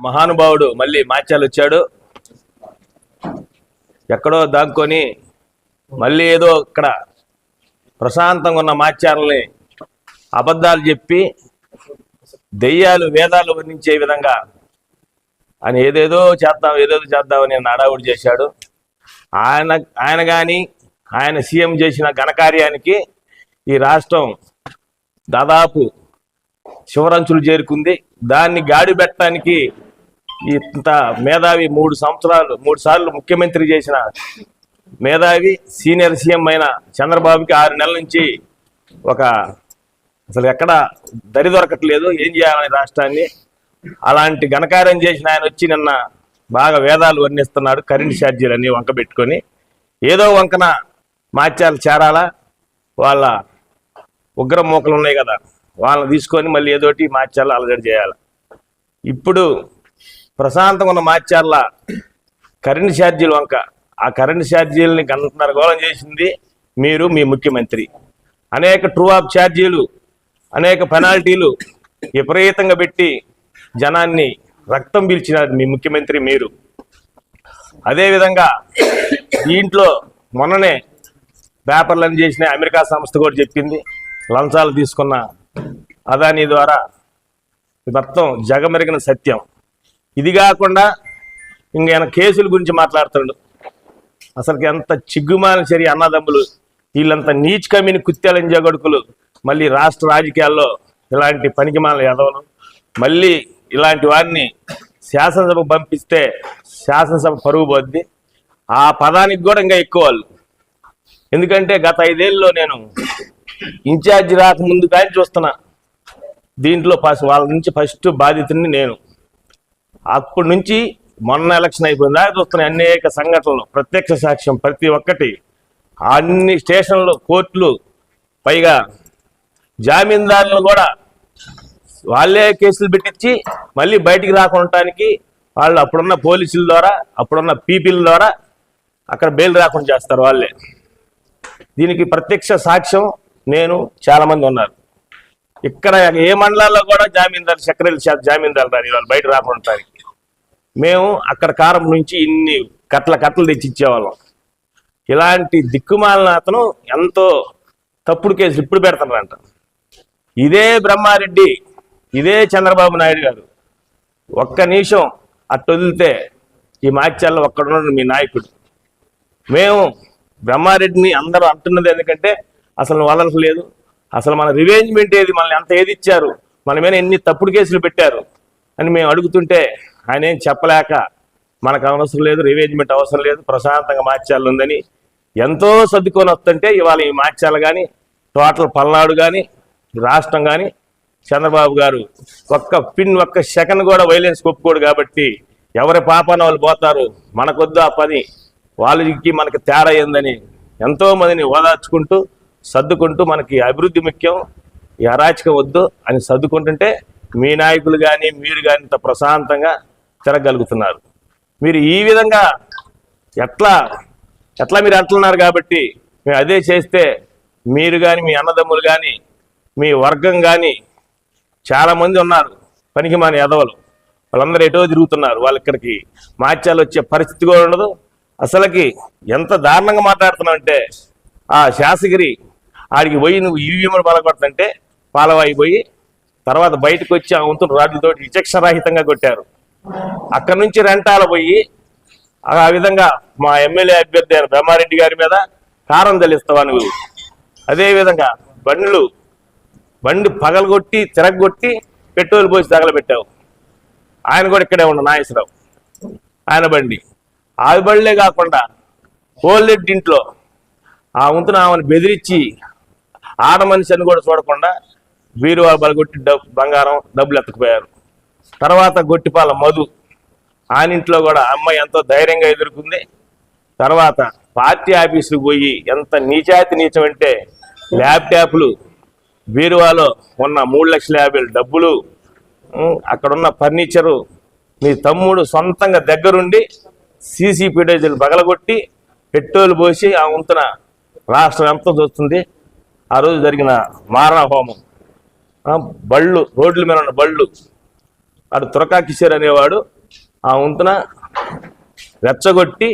మహానుభావుడు మళ్ళీ మాచ్యాలు వచ్చాడు ఎక్కడో దాక్కొని మళ్ళీ ఏదో ఇక్కడ ప్రశాంతంగా ఉన్న మాచ్యాలని అబద్ధాలు చెప్పి దెయ్యాలు వేదాలు వర్ణించే విధంగా ఆయన ఏదేదో చేద్దాం ఏదేదో చేద్దామని నాడావుడు చేశాడు. ఆయన ఆయన కానీ ఆయన సీఎం చేసిన ఘనకార్యానికి ఈ రాష్ట్రం దాదాపు శివరంచులు చేరుకుంది. దాన్ని గాడి పెట్టడానికి ఇంత మేధావి మూడు సంవత్సరాలు మూడు సార్లు ముఖ్యమంత్రి చేసిన మేధావి సీనియర్ సీఎం అయిన చంద్రబాబుకి ఆరు నెలల నుంచి ఒక అసలు ఎక్కడ దరి దొరకట్లేదు. ఏం చేయాలని రాష్ట్రాన్ని? అలాంటి ఘనకార్యం చేసిన ఆయన వచ్చి నిన్న బాగా వేదాలు వర్ణిస్తున్నాడు. కరెంట్ ఛార్జీలన్నీ వంక పెట్టుకొని ఏదో వంకన మార్చాలు చేరాలా? వాళ్ళ ఉగ్ర మూకలు ఉన్నాయి కదా వాళ్ళని తీసుకొని మళ్ళీ ఏదోటి మార్చాలి అలజడి చేయాలి. ఇప్పుడు ప్రశాంతంగా ఉన్న మార్చార్ల కరెంట్ ఛార్జీలు వంక. ఆ కరెంట్ ఛార్జీలని గంటన్నరగోళం చేసింది మీరు మీ ముఖ్యమంత్రి. అనేక ట్రూ ఆఫ్ ఛార్జీలు అనేక పెనాల్టీలు విపరీతంగా పెట్టి జనాన్ని రక్తం పీల్చినారు మీ ముఖ్యమంత్రి మీరు. అదేవిధంగా దీంట్లో మొన్ననే పేపర్లను చేసిన అమెరికా సంస్థ కూడా చెప్పింది. లంచాలు తీసుకున్న అదాని ద్వారా మొత్తం జగమెరిగిన సత్యం. ఇది కాకుండా ఇంకేమైనా కేసుల గురించి మాట్లాడుతుండు. అసలుకి ఎంత చిగ్గుమాన చర్య అన్నదమ్ములు. వీళ్ళంత నీచ్ కమిని కుత్యాలంజ గడుకులు మళ్ళీ రాష్ట్ర రాజకీయాల్లో ఇలాంటి పనికిమాల ఎదవలు మళ్ళీ ఇలాంటి వారిని శాసనసభకు పంపిస్తే శాసనసభ పరుగు పోద్ది. ఆ పదానికి కూడా ఇంకా ఎక్కువ వాళ్ళు. ఎందుకంటే గత ఐదేళ్ళలో నేను ఇన్ఛార్జి రాకముందు కానీ చూస్తున్నా. దీంట్లో ఫస్ట్ వాళ్ళ నుంచి ఫస్ట్ బాధితుడిని నేను. అప్పటి నుంచి మొన్న ఎలక్షన్ అయిపోయింది? దాకా చూస్తున్న అనేక సంఘటనలు. ప్రత్యక్ష సాక్ష్యం ప్రతి ఒక్కటి. అన్ని స్టేషన్లు కోర్టులు పైగా జామీందారులు కూడా వాళ్ళే కేసులు పెట్టించి మళ్ళీ బయటికి రాకుండటానికి వాళ్ళు అప్పుడున్న పోలీసుల ద్వారా అప్పుడున్న పీపీల ద్వారా అక్కడ బెయిల్ రాకుండా చేస్తారు వాళ్ళే. దీనికి ప్రత్యక్ష సాక్ష్యం నేను చాలామంది ఉన్నారు. ఇక్కడ ఏ మండలాల్లో కూడా జామీందారు చక్రలు జామీందారు రాని వాళ్ళు బయట రాకుండా మేము అక్కడ కారం నుంచి ఇన్ని కట్ల కట్టలు తెచ్చి ఇచ్చేవాళ్ళం. ఇలాంటి దిక్కుమాలిన అతను ఎంతో తప్పుడు కేసులు ఇప్పుడు పెడతారంట ఇదే బ్రహ్మారెడ్డి ఇదే చంద్రబాబు నాయుడు గారు. ఒక్క నిమిషం అట్టు వదిలితే ఈ మాచ్యాల్లో ఒక్కడున్నాడు మీ నాయకుడు. మేము బ్రహ్మారెడ్డిని అందరూ అంటున్నది ఎందుకంటే అసలు వదలట్లేదు అసలు మన రివేంజ్మెంట్ ఏది? మనల్ని ఎంత ఏది ఇచ్చారు? మన మీద ఎన్ని తప్పుడు కేసులు పెట్టారు? అని మేము అడుగుతుంటే ఆయన ఏం చెప్పలేక మనకు అవసరం లేదు రివేజ్మెంట్ అవసరం లేదు ప్రశాంతంగా మార్చాలు ఉందని ఎంతో సర్దుకొని వస్తుంటే ఇవాళ ఈ మార్చాలు కానీ టోటల్ పల్నాడు కానీ రాష్ట్రం కానీ చంద్రబాబు గారు ఒక్క పిన్ ఒక్క సెకండ్ కూడా వైలెన్స్ ఒప్పుకోడు కాబట్టి ఎవరి పాపాన వాళ్ళు పోతారు మనకొద్దు ఆ పని. వాళ్ళకి మనకి తేడా అయిందని ఎంతోమందిని ఓదార్చుకుంటూ సర్దుకుంటూ మనకి అభివృద్ధి ముఖ్యం. ఈ అరాచకం వద్దు అని సర్దుకుంటుంటే మీ నాయకులు కానీ మీరు కానీ ఇంత ప్రశాంతంగా తిరగలుగుతున్నారు మీరు ఈ విధంగా ఎట్లా ఎట్లా మీరు అంటున్నారు కాబట్టి మేము అదే చేస్తే మీరు కానీ మీ అన్నదమ్ములు కానీ మీ వర్గం కానీ చాలామంది ఉన్నారు. పనికి మాని ఎదవలు. వాళ్ళందరూ ఎటో తిరుగుతున్నారు. వాళ్ళు ఇక్కడికి మార్చాలు వచ్చే పరిస్థితి కూడా ఉండదు. అసలుకి ఎంత దారుణంగా మాట్లాడుతున్నామంటే ఆ శాసగిరి ఆడికి పోయి నువ్వు ఈవీఎంలు పలకొడుతుంటే పాలవాయి పోయి తర్వాత బయటకు వచ్చి ఆ వంతులు విచక్షణ రహితంగా కొట్టారు. అక్కడి నుంచి రెంటాల పోయి ఆ విధంగా మా ఎమ్మెల్యే అభ్యర్థి అయిన బ్రహ్మారెడ్డి గారి మీద కారం తెలిస్తావా నువ్వు? అదేవిధంగా బండ్లు బండి పగలగొట్టి తిరగొట్టి పెట్రోల్ పోసి తగలబెట్టావు. ఆయన కూడా ఇక్కడే ఉన్న నాగేశ్వరరావు. ఆయన బండి. ఆ బండ్లే కాకుండా పోలెడ్డి ఇంట్లో ఆ వంతున ఆమెను బెదిరించి ఆడ మనిషి అని కూడా చూడకుండా వీరు బలగొట్టి డబ్బు బంగారం డబ్బులు ఎత్తుకుపోయారు. తర్వాత గొట్టిపాల మధు. ఆనింట్లో కూడా అమ్మాయి ఎంతో ధైర్యంగా ఎదుర్కొంది. తర్వాత పార్టీ ఆఫీసుకు పోయి ఎంత నీచాతి నీచం అంటే ల్యాప్టాప్లు బీరువాలో ఉన్న మూడు లక్షల యాభై డబ్బులు అక్కడున్న ఫర్నిచరు. మీ తమ్ముడు సొంతంగా దగ్గరుండి సీసీ ఫుటేజీలు పగలగొట్టి పెట్రోల్ పోసి ఆ వంతున రాష్ట్రం ఎంత చూస్తుంది. ఆ రోజు జరిగిన మారణ హోమం బళ్ళు రోడ్ల మీద ఉన్న బళ్ళు. అటు తురకా కిషోర్ అనేవాడు ఆ వంతున రెచ్చగొట్టి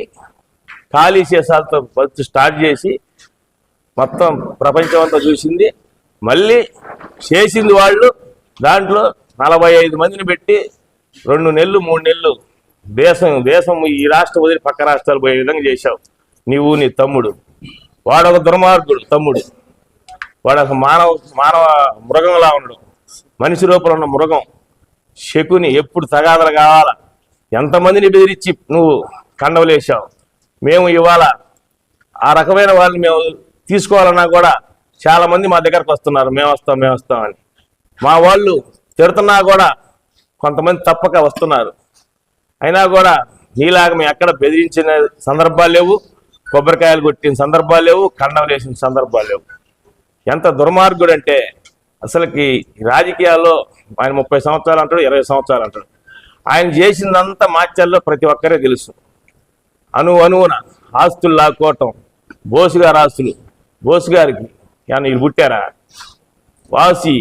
ఖాళీ సీసాలతో వచ్చి స్టార్ట్ చేసి మొత్తం ప్రపంచం అంతా చూసింది. మళ్ళీ చేసింది వాళ్ళు దాంట్లో నలభై ఐదు మందిని పెట్టి రెండు నెలలు మూడు నెలలు దేశం దేశం ఈ రాష్ట్రం వదిలి పక్క రాష్ట్రాలు పోయే విధంగా చేశావు. నీవు నీ తమ్ముడు. వాడు ఒక దుర్మార్గుడు తమ్ముడు. వాడు ఒక మానవ మానవ మృగంలా ఉండడు. మనిషి రూపంలో ఉన్న మృగం. శకుని ఎప్పుడు తగాదలు కావాలా? ఎంతమందిని బెదిరించి నువ్వు కండవలేసావు మేము ఇవాళ ఆ రకమైన వాళ్ళని మేము తీసుకోవాలన్నా కూడా చాలామంది మా దగ్గరకు వస్తున్నారు. మేము వస్తాం మేము వస్తాం అని. మా వాళ్ళు తిడుతున్నా కూడా కొంతమంది తప్పక వస్తున్నారు. అయినా కూడా నీలాగా మేము ఎక్కడ బెదిరించిన సందర్భాలు లేవు. కొబ్బరికాయలు కొట్టిన సందర్భాలు లేవు. కండం వేసిన సందర్భాలు లేవు. ఎంత దుర్మార్గుడు అంటే అసలుకి రాజకీయాల్లో ఆయన ముప్పై సంవత్సరాలు అంటాడు ఇరవై సంవత్సరాలు అంటాడు. ఆయన చేసిందంతా మాచల్లో ప్రతి ఒక్కరే తెలుసు. అను అనువున ఆస్తులు లాక్కోవటం బోసు గారి ఆస్తులు బోసు గారికి. ఏమన్నా వీళ్ళు పుట్టారా? వాసి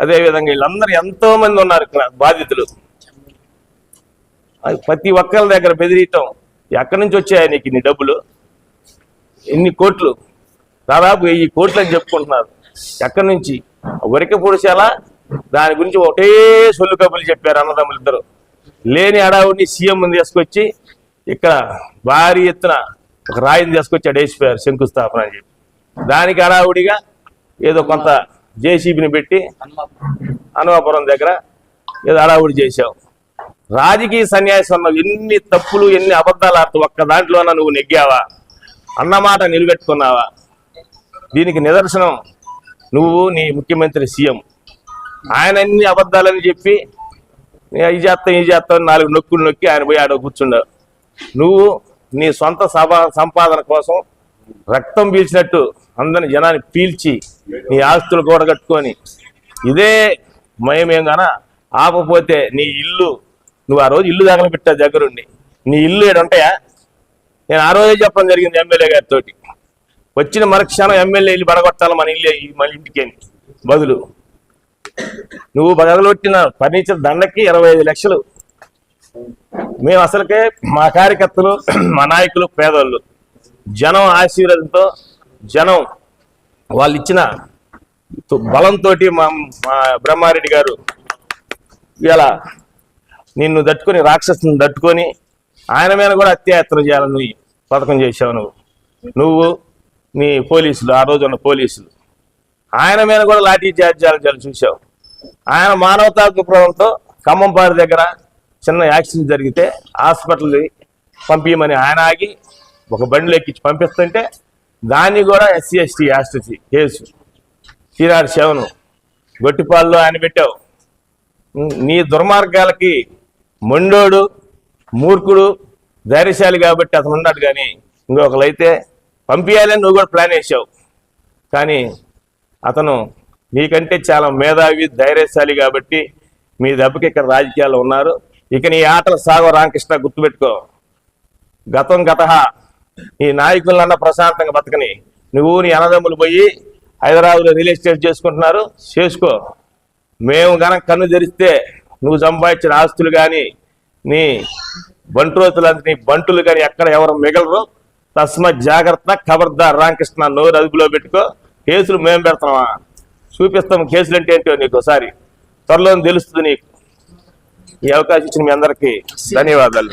అదేవిధంగా వీళ్ళందరూ ఎంతో మంది ఉన్నారు ఇక్కడ బాధితులు. ప్రతి ఒక్కరి దగ్గర బెదిరియటం ఎక్కడి నుంచి వచ్చాయి నీకు ఇన్ని డబ్బులు? ఎన్ని కోట్లు? దాదాపు వెయ్యి కోట్లు అని చెప్పుకుంటున్నారు. ఎక్కడి నుంచి? వరిక పొడిచేలా దాని గురించి ఒకటే సొల్లు కబుర్లు చెప్పారు అన్నదమ్ములు ఇద్దరు లేని అడావుడిని సీఎం తీసుకొచ్చి ఇక్కడ భారీ ఎత్తున ఒక రాయిని తీసుకొచ్చి అడేసిపోయారు శంకుస్థాపన అని చెప్పి. దానికి అడావుడిగా ఏదో కొంత జేసీబీని పెట్టి హనుమాపురం దగ్గర ఏదో అడావుడి చేశావు. రాజకీయ సన్యాసం అన్నావు ఎన్ని తప్పులు ఎన్ని అబద్ధాలు ఆడుతూ ఒక్క దాంట్లోన నువ్వు నెగ్గావా? అన్నమాట నిలబెట్టుకున్నావా? దీనికి నిదర్శనం నువ్వు నీ ముఖ్యమంత్రి సీఎం. ఆయన అన్ని అబద్ధాలని చెప్పి "నేను ఇది చేస్తాం ఇది చేస్తాం అని నాలుగు నొక్కులు నొక్కి ఆయన పోయి ఆడ కూర్చున్నావు నువ్వు నీ సొంత సభ సంపాదన కోసం రక్తం పీల్చినట్టు అందరిని జనాన్ని పీల్చి నీ ఆస్తులు కూడగట్టుకొని ఇదే మయమేం గాన? ఆపపోతే నీ ఇల్లు నువ్వు ఆ రోజు ఇల్లు దగ్గర పెట్టా దగ్గరుండి నీ ఇల్లు ఏడుంటాయా నేను ఆ రోజే చెప్పడం జరిగింది ఎమ్మెల్యే గారితో వచ్చిన మరక్షణం ఎమ్మెల్యే ఇల్లు పడగొట్టాలి మన ఇల్లు మన ఇంటికి బదులు నువ్వు బదలొట్టిన ఫర్నిచర్ దండకి ఇరవై ఐదు లక్షలు. మేము అసలుకే మా కార్యకర్తలు మా నాయకులు పేదోళ్ళు. జనం ఆశీర్వాదంతో జనం వాళ్ళు ఇచ్చిన బలంతో మా మా బ్రహ్మారెడ్డి గారు ఇలా నిన్ను తట్టుకొని రాక్షసుని తట్టుకొని ఆయన మీద కూడా అత్యాయత్నం చేయాలని నువ్వు పథకం చేసావు నువ్వు. నువ్వు నీ పోలీసులు ఆ రోజు ఉన్న పోలీసులు. ఆయన మీద కూడా లాఠీ చార్జీలు చూసావు ఆయన మానవతా దృక్పథంతో ఖమ్మంపారి దగ్గర చిన్న యాక్సిడెంట్ జరిగితే హాస్పిటల్ పంపించమని ఆయన ఆగి ఒక బండిలో ఎక్కించి పంపిస్తుంటే దాన్ని కూడా ఎస్సీ ఎస్టీ యాస్టీ కేసు. తీరాడు శవను గొట్టిపాల్లో ఆయన పెట్టావు. నీ దుర్మార్గాలకి మొండోడు మూర్ఖుడు ధైర్యశాలి కాబట్టి అతను ఉన్నాడు కానీ ఇంకొకరైతే పంపించాలని నువ్వు కూడా ప్లాన్ వేసావు. కానీ అతను నీకంటే చాలా మేధావి ధైర్యశాలి కాబట్టి మీ దెబ్బకి ఇక్కడ రాజకీయాల్లో ఉన్నారు. ఇక నీ ఆటలు సాగో రామకృష్ణ గుర్తుపెట్టుకో. గతం గత నీ నాయకులన్న ప్రశాంతంగా బతకని. నువ్వు నీ అన్నదమ్ములు పోయి హైదరాబాద్లో రియల్ ఎస్టేట్ చేసుకుంటున్నారు. చేసుకో. మేము గనక కన్ను తెరిస్తే నువ్వు సంపాదించిన ఆస్తులు కానీ నీ బంట్రోతులు నీ బంటులు కానీ ఎక్కడ ఎవరు మిగలరు. తస్మ జాగ్రత్త ఖబర్దార్ రామకృష్ణ నోరు అదుపులో పెట్టుకో. కేసులు మేము పెడతామా? చూపిస్తాం కేసులు అంటే ఏంటో నీకు ఒకసారి. త్వరలో తెలుస్తుంది నీకు. ఈ అవకాశం ఇచ్చిన మీ అందరికీ ధన్యవాదాలు.